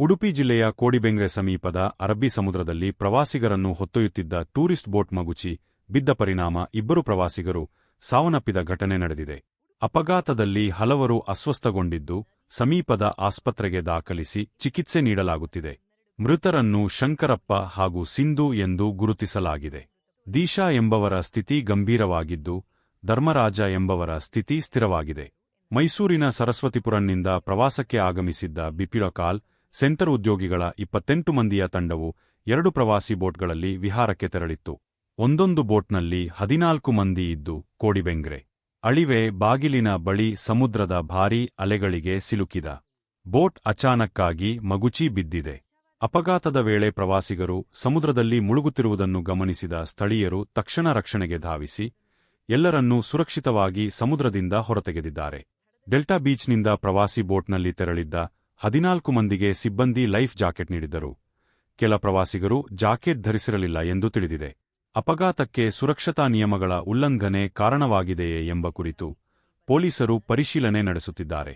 ಉಡುಪಿ ಜಿಲ್ಲೆಯ ಕೋಡಿಬೆಂಗ್ರೆ ಸಮೀಪದ ಅರಬ್ಬಿ ಸಮುದ್ರದಲ್ಲಿ ಪ್ರವಾಸಿಗರನ್ನು ಹೊತ್ತೊಯ್ಯುತ್ತಿದ್ದ ಟೂರಿಸ್ಟ್ ಬೋಟ್ ಮಗುಚಿ ಬಿದ್ದ ಪರಿಣಾಮ ಇಬ್ಬರು ಪ್ರವಾಸಿಗರು ಸಾವನ್ನಪ್ಪಿದ ಘಟನೆ ನಡೆದಿದೆ. ಅಪಘಾತದಲ್ಲಿ ಹಲವರು ಅಸ್ವಸ್ಥಗೊಂಡಿದ್ದು ಸಮೀಪದ ಆಸ್ಪತ್ರೆಗೆ ದಾಖಲಿಸಿ ಚಿಕಿತ್ಸೆ ನೀಡಲಾಗುತ್ತಿದೆ. ಮೃತರನ್ನು ಶಂಕರಪ್ಪ ಹಾಗೂ ಸಿಂಧು ಎಂದು ಗುರುತಿಸಲಾಗಿದೆ. ದೀಶಾ ಎಂಬವರ ಸ್ಥಿತಿ ಗಂಭೀರವಾಗಿದ್ದು, ಧರ್ಮರಾಜ ಎಂಬವರ ಸ್ಥಿತಿ ಸ್ಥಿರವಾಗಿದೆ. ಮೈಸೂರಿನ ಸರಸ್ವತಿಪುರಂನಿಂದ ಪ್ರವಾಸಕ್ಕೆ ಆಗಮಿಸಿದ್ದ ಬಿಪಿರಕಾಲ್ ಸೆಂಟರ್ ಉದ್ಯೋಗಿಗಳ ಇಪ್ಪತ್ತೆಂಟು ಮಂದಿಯ ತಂಡವು ಎರಡು ಪ್ರವಾಸಿ ಬೋಟ್ಗಳಲ್ಲಿ ವಿಹಾರಕ್ಕೆ ತೆರಳಿತ್ತು. ಒಂದೊಂದು ಬೋಟ್ನಲ್ಲಿ ಹದಿನಾಲ್ಕು ಮಂದಿ ಇದ್ದು ಕೋಡಿಬೆಂಗ್ರೆ. ಅಳಿವೆ ಬಾಗಿಲಿನ ಬಳಿ ಸಮುದ್ರದ ಭಾರೀ ಅಲೆಗಳಿಗೆ ಸಿಲುಕಿದ. ಬೋಟ್ ಅಚಾನಕ್ಕಾಗಿ ಮಗುಚಿ ಬಿದ್ದಿದೆ. ಅಪಘಾತದ ವೇಳೆ ಪ್ರವಾಸಿಗರು ಸಮುದ್ರದಲ್ಲಿ ಮುಳುಗುತ್ತಿರುವುದನ್ನು ಗಮನಿಸಿದ ಸ್ಥಳೀಯರು ತಕ್ಷಣ ರಕ್ಷಣೆಗೆ ಧಾವಿಸಿ, ಎಲ್ಲರನ್ನೂ ಸುರಕ್ಷಿತವಾಗಿ ಸಮುದ್ರದಿಂದ ಹೊರತೆಗೆದಿದ್ದಾರೆ. ಡೆಲ್ಟಾ ಬೀಚ್ನಿಂದ ಪ್ರವಾಸಿ ಬೋಟ್ನಲ್ಲಿ ತೆರಳಿದ್ದ ಹದಿನಾಲ್ಕು ಮಂದಿಗೆ ಸಿಬ್ಬಂದಿ ಲೈಫ್ ಜಾಕೆಟ್ ನೀಡಿದ್ದರು. ಕೆಲ ಪ್ರವಾಸಿಗರು ಜಾಕೆಟ್ ಧರಿಸಿರಲಿಲ್ಲ ಎಂದು ತಿಳಿದಿದೆ. ಅಪಘಾತಕ್ಕೆ ಸುರಕ್ಷತಾ ನಿಯಮಗಳ ಉಲ್ಲಂಘನೆ ಕಾರಣವಾಗಿದೆಯೇ ಎಂಬ ಕುರಿತು ಪೊಲೀಸರು ಪರಿಶೀಲನೆ ನಡೆಸುತ್ತಿದ್ದಾರೆ.